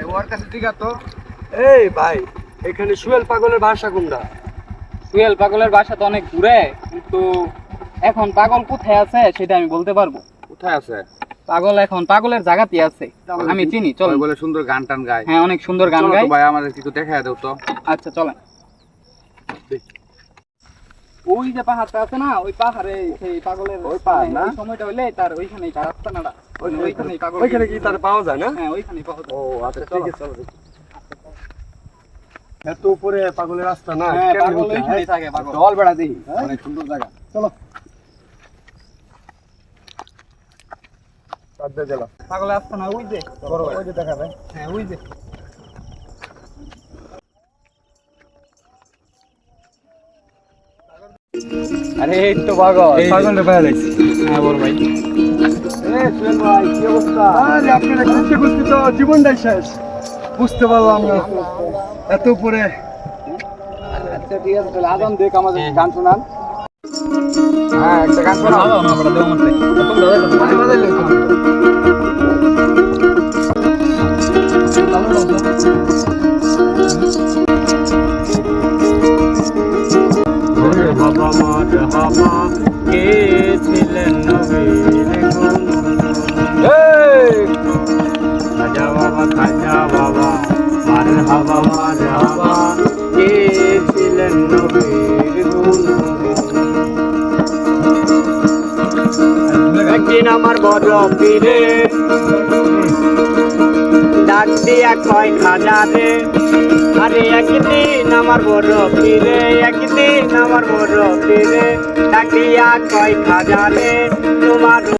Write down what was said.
এই ওর কাছে ঠিক তো। এই ভাই এখানে সুয়েল পাগলের ভাষা কোনটা? সুয়েল পাগলের বাসা তো অনেক দূরে কিন্তু এখন পাগল কোথায় আছে সেটা আমি বলতে পারব। কোথায় আছে? পাগল এখন পাগলের জায়গাতে আছে আমি চিনি চল। বলে সুন্দর গান টান গায়। হ্যাঁ অনেক সুন্দর গান গাই ভাই আমাদের কিছু দেখা দাও তো। আচ্ছা চলেন। ওই যে পাহাড়টা আছে না ওই পাহাড়ে সেই পাগলের ওই পাহাড় না? সময়টা হইলে তার ওইখানেই তার আস্তানাটা ওইখানেই পাগল ওইখানে কি তার পাওয়া যায় না? হ্যাঁ ওইখানেই পাগল ও আচ্ছা ঠিক আছে চলো। এত উপরে পাগলের রাস্তা না হ্যাঁ পাগল ওইখানেই থাকে পাগল। জল বেড়া দিই অনেক সুন্দর জায়গা। চাঁদা জেলা পাগলের আস্তানা ওই যে। বড় ওই যে দেখা যায়। হ্যাঁ ওই যে। আরে এই তো পাগল। পাগলটা পাওয়া যাচ্ছে হ্যাঁ বল ভাই। ভাই কি অবস্থা? আরে আপনারা খুঁজতে খুঁজতে তো জীবনটাই শেষ। বুঝতে পারলাম না। এত উপরে। আচ্ছা ঠিক আছে তাহলে আজান দেখ আমাদের গান শোনান। হ্যাঁ একটা গান শোনাও। বাজাইলে কে ছিলেন নবীর খাজা বাবা খাজা বাবা মার হাবা মার হাবা কে ছিলেন নবীর গুণ আমার বড় পীরে ডাক দিয়া কয় খাজা রে আরে একদিন আমার বড় ফিরে, একদিন আমার বড় ফিরে। ডাক দিয়া কয় খাজা রে তোমার